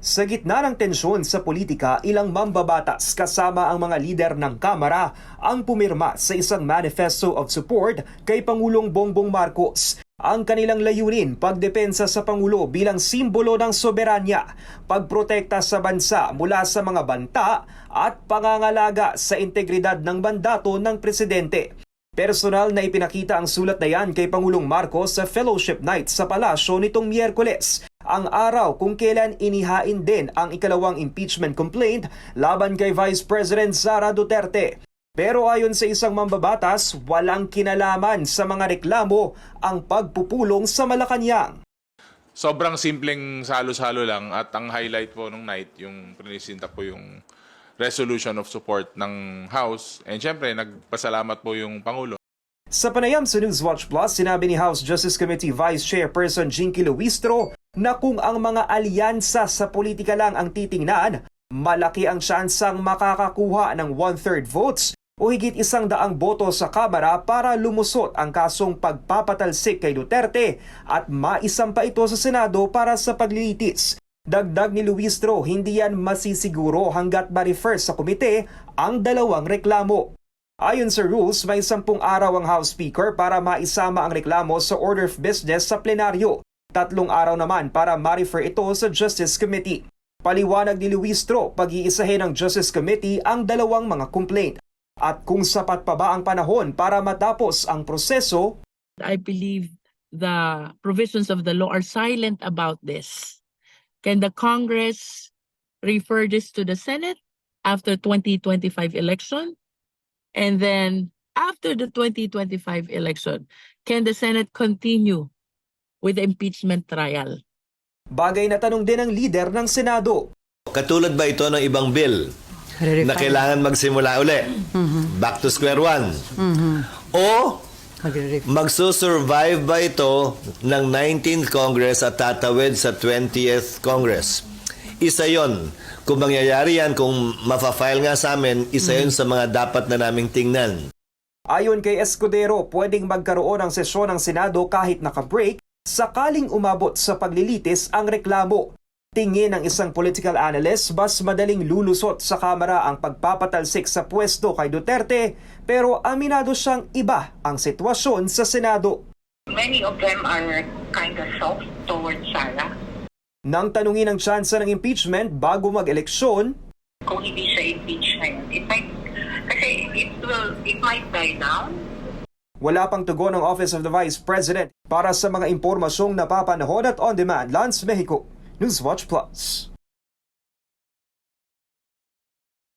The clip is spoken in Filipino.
Sa gitna ng tensyon sa politika, ilang mambabatas kasama ang mga lider ng Kamara ang pumirma sa isang manifesto of support kay Pangulong Bongbong Marcos. Ang kanilang layunin, pagdepensa sa Pangulo bilang simbolo ng soberanya, pagprotekta sa bansa mula sa mga banta at pangangalaga sa integridad ng mandato ng presidente. Personal na ipinakita ang sulat na yan kay Pangulong Marcos sa Fellowship Night sa Palasyo nitong Miyerkules, ang araw kung kailan inihain din ang ikalawang impeachment complaint laban kay Vice President Sara Duterte. Pero ayon sa isang mambabatas, walang kinalaman sa mga reklamo ang pagpupulong sa Malacanang. sobrang simpleng salo-salo lang at ang highlight po nung night, yung prinisinta po yung resolution of support ng House. And syempre, nagpasalamat po yung Pangulo. Sa panayam sa Newswatch Plus, sinabi ni House Justice Committee Vice Chairperson Jinky Luistro na kung ang mga alyansa sa politika lang ang titingnan, malaki ang tsansang makakakuha ng one-third votes o higit isang daang boto sa Kamara para lumusot ang kasong pagpapatalsik kay Duterte at maisampa ito sa Senado para sa paglilitis. Dagdag ni Luistro, hindi yan masisiguro hanggat ma-refer sa komite ang dalawang reklamo. Ayon sa rules, may sampung araw ang House Speaker para maisama ang reklamo sa Order of Business sa plenaryo. Tatlong araw naman para ma-refer ito sa Justice Committee. Paliwanag ni Luistro, pag-iisahin ng Justice Committee ang dalawang mga complaint. At kung sapat pa ba ang panahon para matapos ang proseso, I believe the provisions of the law are silent about this. Can the Congress refer this to the Senate after 2025 election? And then after the 2025 election, can the Senate continue with the impeachment trial? bagay na tanong din ng leader ng Senado. Katulad ba ito ng ibang bill na kailangan magsimula uli? Back to square one. O magsusurvive ba ito ng 19th Congress at tatawid sa 20th Congress? Isa yon. Kung mangyayari yan, kung mafa-file nga sa amin, isa yon sa mga dapat na naming tingnan. Ayon kay Escudero, pwedeng magkaroon ng sesyon ng Senado kahit naka-break sakaling umabot sa paglilitis ang reklamo. Tingin ng isang political analyst, mas madaling lulusot sa Kamara ang pagpapatalsik sa pwesto kay Duterte pero aminado siyang iba ang sitwasyon sa Senado. many of them are kind of soft towards Sarah. Nang tanungin ang tsansa ng impeachment bago mag-eleksyon, Kung hindi siya impeach ngayon, it might, kasi it will, it might die down. wala pang tugon ng Office of the Vice President para sa mga impormasyong napapanahon at on-demand Lance Mexico. Newswatch Plus.